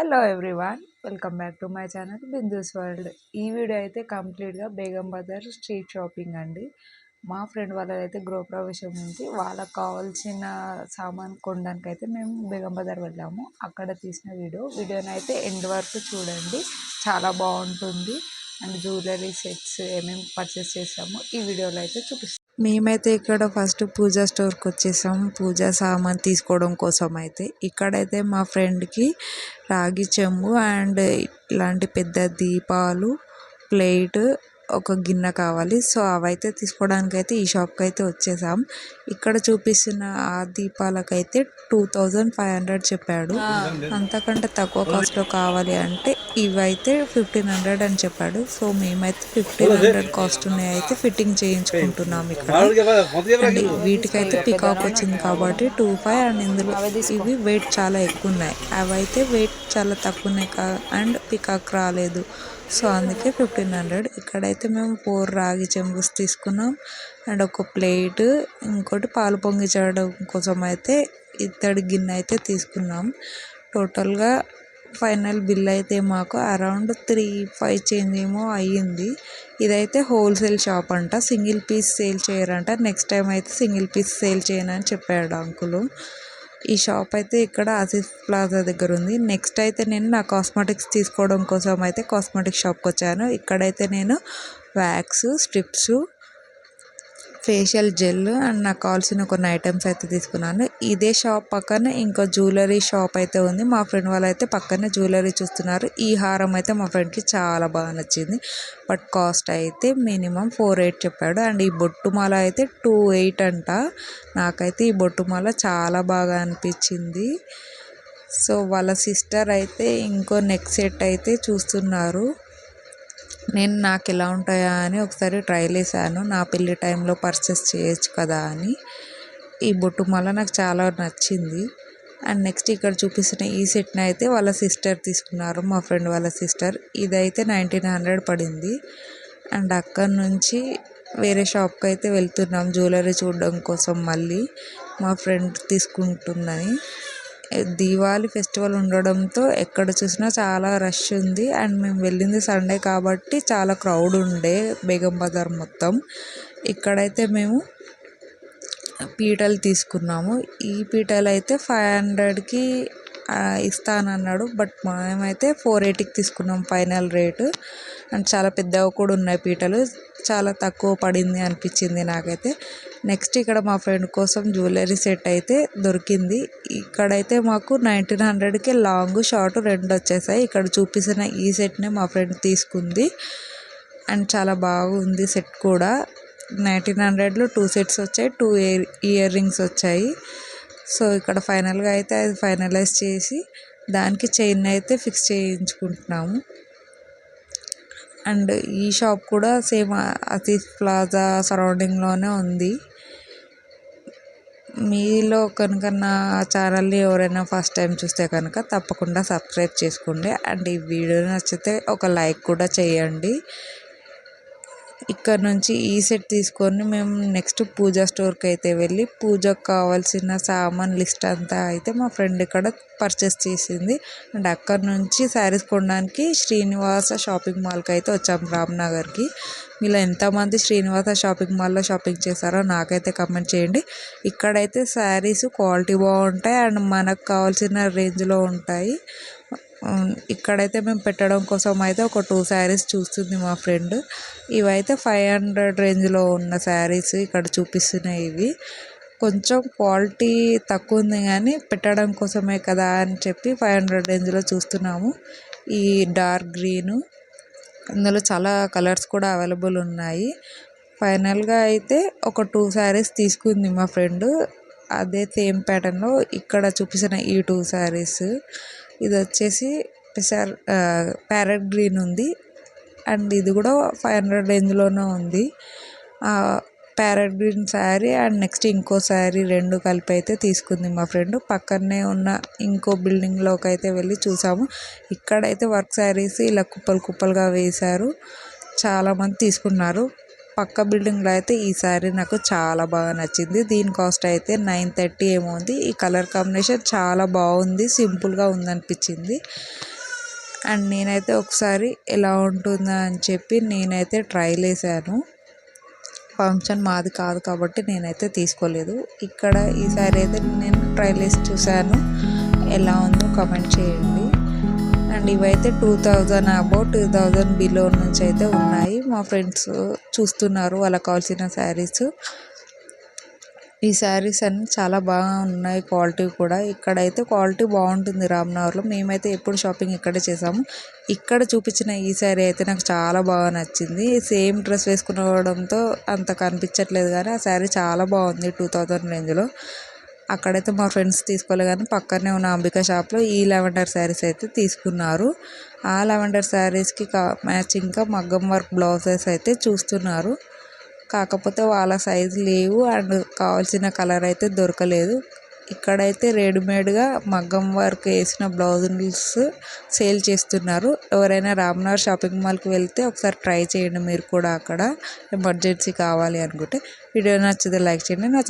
Hello everyone welcome back to my channel Bindu's World. ఈ video అయితే కంప్లీట్గా Begum Bazar street shopping అండి. మా ఫ్రెండ్ వాళ్ళదైతే గృహప్రవేశం ఉంది. వాళ్ళకి కావాల్సిన సామాన్ కొనడానికి అయితే మేము బేగం బజార్ వెళ్ళాము. అక్కడ తీసిన వీడియో. వీడియోని అయితే ఎండ్ వరకు చూడండి. చాలా బాగుంటుంది. అండ్ జ్యువెలరీ సెట్స్ ఏమేమి పర్చేస్ చేసామో ఈ వీడియోలో అయితే చూపిస్తాం. మేమైతే ఇక్కడ ఫస్ట్ పూజా స్టోర్కి వచ్చేసాం. పూజా సామాన్ తీసుకోవడం కోసం అయితే ఇక్కడైతే మా ఫ్రెండ్కి రాగి చెంబు అండ్ ఇలాంటి పెద్ద దీపాలు ప్లేట్ ఒక గిన్నె కావాలి. సో అవైతే తీసుకోవడానికి అయితే ఈ షాప్కి అయితే వచ్చేసాం. ఇక్కడ చూపిస్తున్న ఆ దీపాలకైతే టూ థౌజండ్ ఫైవ్ హండ్రెడ్ చెప్పాడు. అంతకంటే తక్కువ కాస్ట్లో కావాలి అంటే ఇవైతే ఫిఫ్టీన్ హండ్రెడ్ అని చెప్పాడు. సో మేమైతే ఫిఫ్టీన్ హండ్రెడ్ కాస్ట్ ఉన్నాయి అయితే ఫిట్టింగ్ చేయించుకుంటున్నాం ఇక్కడ. అండ్ వీటికైతే పికాక్ వచ్చింది కాబట్టి టూ ఫైవ్ అండ్ ఇందులో ఇవి వెయిట్ చాలా ఎక్కువ ఉన్నాయి. అవి అయితే వెయిట్ చాలా తక్కువ ఉన్నాయి అండ్ పికాక్ రాలేదు. సో అందుకే ఫిఫ్టీన్ హండ్రెడ్. ఇక్కడైతే మేము ఫోర్ రాగి చెంబుస్ తీసుకున్నాం. అండ్ ఒక ప్లేట్ ఇంకోటి పాలు పొంగించడం కోసం అయితే ఇత్తడి గిన్నె అయితే తీసుకున్నాం. టోటల్గా ఫైనల్ బిల్ అయితే మాకు అరౌండ్ త్రీ ఫైవ్ చేంజ్ ఏమో అయ్యింది. ఇదైతే హోల్సేల్ షాప్ అంట. సింగిల్ పీస్ సేల్ చేయరంట. నెక్స్ట్ టైం అయితే సింగిల్ పీస్ సేల్ చేయనని చెప్పాడు అంకులు. ఈ షాప్ అయితే ఇక్కడ ఆసిఫ్ ప్లాజా దగ్గర ఉంది. నెక్స్ట్ అయితే నేను నా కాస్మెటిక్స్ తీసుకోవడం కోసం అయితే కాస్మెటిక్ షాప్కి వచ్చాను. ఇక్కడైతే నేను wax strips facial gel and నాకు కావాల్సిన కొన్ని ఐటమ్స్ అయితే తీసుకున్నాను. ఇదే షాప్ పక్కన ఇంకో జ్యువెలరీ షాప్ అయితే ఉంది. మా ఫ్రెండ్ వాళ్ళు అయితే పక్కనే జ్యువెలరీ చూస్తున్నారు. ఈ హారం అయితే మా ఫ్రెండ్కి చాలా బాగా నచ్చింది. బట్ కాస్ట్ అయితే మినిమం ఫోర్ ఎయిట్ చెప్పాడు. అండ్ ఈ బొట్టుమాల అయితే టూ ఎయిట్ అంట. నాకైతే ఈ బొట్టుమాల చాలా బాగా అనిపించింది. సో వాళ్ళ సిస్టర్ అయితే ఇంకో నెక్ సెట్ అయితే చూస్తున్నారు. నేను నాకు ఎలా ఉంటాయా అని ఒకసారి ట్రైల్ వేసాను నా పెళ్ళి టైంలో పర్చేస్ చేయొచ్చు కదా అని. ఈ బొట్టు మాల నాకు చాలా నచ్చింది. అండ్ నెక్స్ట్ ఇక్కడ చూపిస్తున్న ఈ సెట్ని అయితే వాళ్ళ సిస్టర్ తీసుకున్నారు. మా ఫ్రెండ్ వాళ్ళ సిస్టర్ ఇదైతే నైన్టీన్ హండ్రెడ్ పడింది. అండ్ అక్కడి నుంచి వేరే షాప్కి అయితే వెళ్తున్నాం. జ్యువెలరీ చూడడం కోసం మళ్ళీ మా ఫ్రెండ్ తీసుకుంటుందని. దీవాలి ఫెస్టివల్ ఉండడంతో ఎక్కడ చూసినా చాలా రష్ ఉంది. అండ్ మేము వెళ్ళింది సండే కాబట్టి చాలా క్రౌడ్ ఉండే బేగం బజార్ మొత్తం. ఇక్కడైతే మేము పీటలు తీసుకున్నాము. ఈ పీటలు అయితే ఫైవ్ హండ్రెడ్కి ఇస్తానన్నాడు. బట్ మేమైతే ఫోర్ ఎయిటీకి తీసుకున్నాం ఫైనల్ రేటు. అండ్ చాలా పెద్దవి కూడా ఉన్నాయి పీటలు. చాలా తక్కువ పడింది అనిపించింది నాకైతే. నెక్స్ట్ ఇక్కడ మా ఫ్రెండ్ కోసం జ్యువెలరీ సెట్ అయితే దొరికింది. ఇక్కడైతే మాకు నైన్టీన్ హండ్రెడ్కి లాంగ్ షార్ట్ రెండు వచ్చేసాయి. ఇక్కడ చూపిస్తున్న ఈ సెట్నే మా ఫ్రెండ్ తీసుకుంది. అండ్ చాలా బాగుంది సెట్ కూడా. నైన్టీన్ హండ్రెడ్లో టూ సెట్స్ వచ్చాయి టూ ఇయర్ ఇయర్ రింగ్స్ వచ్చాయి. సో ఇక్కడ ఫైనల్గా అయితే అది ఫైనలైజ్ చేసి దానికి చైన్ అయితే ఫిక్స్ చేయించుకుంటున్నాము. అండ్ ఈ షాప్ కూడా సేమ్ అతీఫ్ ప్లాజా సరౌండింగ్లోనే ఉంది. మీలో కనుక నా ఛానల్ని ఎవరైనా ఫస్ట్ టైం చూస్తే కనుక తప్పకుండా సబ్స్క్రైబ్ చేసుకోండి. అండ్ ఈ వీడియో నచ్చితే ఒక లైక్ కూడా చేయండి. ఇక్కడ నుంచి ఈ సెట్ తీసుకొని మేము నెక్స్ట్ పూజా స్టోర్కి అయితే వెళ్ళి పూజకు కావాల్సిన సామాన్ లిస్ట్ అంతా అయితే మా ఫ్రెండ్ ఇక్కడ పర్చేస్ చేసింది. అండ్ అక్కడ నుంచి శారీస్ కొనడానికి శ్రీనివాస షాపింగ్ మాల్కి అయితే వచ్చాం రామ్నగర్కి. మీలో ఎంతమంది శ్రీనివాస షాపింగ్ మాల్లో షాపింగ్ చేశారో నాకైతే కమెంట్ చేయండి. ఇక్కడైతే శారీస్ క్వాలిటీ బాగుంటాయి అండ్ మనకు కావాల్సిన రేంజ్లో ఉంటాయి. ఇక్కడైతే మేము పెట్టడం కోసం అయితే ఒక టూ శారీస్ చూస్తుంది మా ఫ్రెండ్ ఇవైతే ఫైవ్ హండ్రెడ్ రేంజ్లో ఉన్న శారీస్ ఇక్కడ చూపిస్తున్నాయి ఇవి. కొంచెం క్వాలిటీ తక్కువ ఉంది కానీ పెట్టడం కోసమే కదా అని చెప్పి ఫైవ్ హండ్రెడ్ రేంజ్లో చూస్తున్నాము. ఈ డార్క్ గ్రీను ఇందులో చాలా కలర్స్ కూడా అవైలబుల్ ఉన్నాయి. ఫైనల్గా అయితే ఒక టూ శారీస్ తీసుకుంది మా ఫ్రెండ్ అదే సేమ్ ప్యాటర్న్లో ఇక్కడ చూపిస్తున్న ఈ టూ శారీస్ ఇది వచ్చేసి పెసర్ ప్యారెట్ గ్రీన్ ఉంది. అండ్ ఇది కూడా ఫైవ్ హండ్రెడ్ రేంజ్లోనే ఉంది. Parrot green sari and next ఇంకో శారీ రెండు కలిపి అయితే తీసుకుంది మా ఫ్రెండ్. పక్కనే ఉన్న ఇంకో బిల్డింగ్లోకి అయితే వెళ్ళి చూసాము. ఇక్కడైతే వర్క్ శారీస్ ఇలా కుప్పలు కుప్పలుగా వేశారు. చాలామంది తీసుకున్నారు. పక్క బిల్డింగ్లో అయితే ఈ శారీ నాకు చాలా బాగా నచ్చింది. దీని కాస్ట్ అయితే నైన్ థర్టీ ఏమో ఉంది. ఈ కలర్ కాంబినేషన్ చాలా బాగుంది సింపుల్గా ఉందనిపించింది. అండ్ నేనైతే ఒకసారి ఎలా ఉంటుందా అని చెప్పి నేనైతే ట్రైల్ వేసాను. ఫంక్షన్ మాది కాదు కాబట్టి నేనైతే తీసుకోలేదు. ఇక్కడ ఈసారి అయితే నేను ట్రైల్ వేసి చూశాను. ఎలా ఉందో కమెంట్ చేయండి. అండ్ ఇవైతే two thousand about two thousand below నుంచి అయితే ఉన్నాయి. మా ఫ్రెండ్స్ చూస్తున్నారు వాళ్ళకి కావాల్సిన శారీస్. ఈ శారీస్ అన్ని చాలా బాగా ఉన్నాయి క్వాలిటీ కూడా. ఇక్కడైతే క్వాలిటీ బాగుంటుంది రామ్నగర్లో. మేమైతే ఎప్పుడు షాపింగ్ ఇక్కడే చేసాము. ఇక్కడ చూపించిన ఈ శారీ అయితే నాకు చాలా బాగా నచ్చింది. సేమ్ డ్రెస్ వేసుకునడంతో అంత కనిపించట్లేదు కానీ ఆ శారీ చాలా బాగుంది టూ థౌజండ్ రేంజ్లో అక్కడైతే మా ఫ్రెండ్స్ తీసుకోలే కానీ పక్కనే ఉన్న అంబికా షాప్లో ఈ లెవెండర్ శారీస్ అయితే తీసుకున్నారు. ఆ లెవెండర్ శారీస్కి కా మ్యాచింగ్గా మగ్గం వర్క్ బ్లౌజెస్ అయితే చూస్తున్నారు. కాకపోతే వాళ్ళ సైజు లేవు అండ్ కావాల్సిన కలర్ అయితే దొరకలేదు. ఇక్కడైతే రెడీమేడ్గా మగ్గం వర్క్ వేసిన బ్లౌజుల్స్ సేల్ చేస్తున్నారు. ఎవరైనా రామ్నగర్ షాపింగ్ మాల్కి వెళ్తే ఒకసారి ట్రై చేయండి మీరు కూడా అక్కడ. ఎమర్జెన్సీ కావాలి అనుకుంటే. వీడియో నచ్చితే లైక్ చేయండి. నా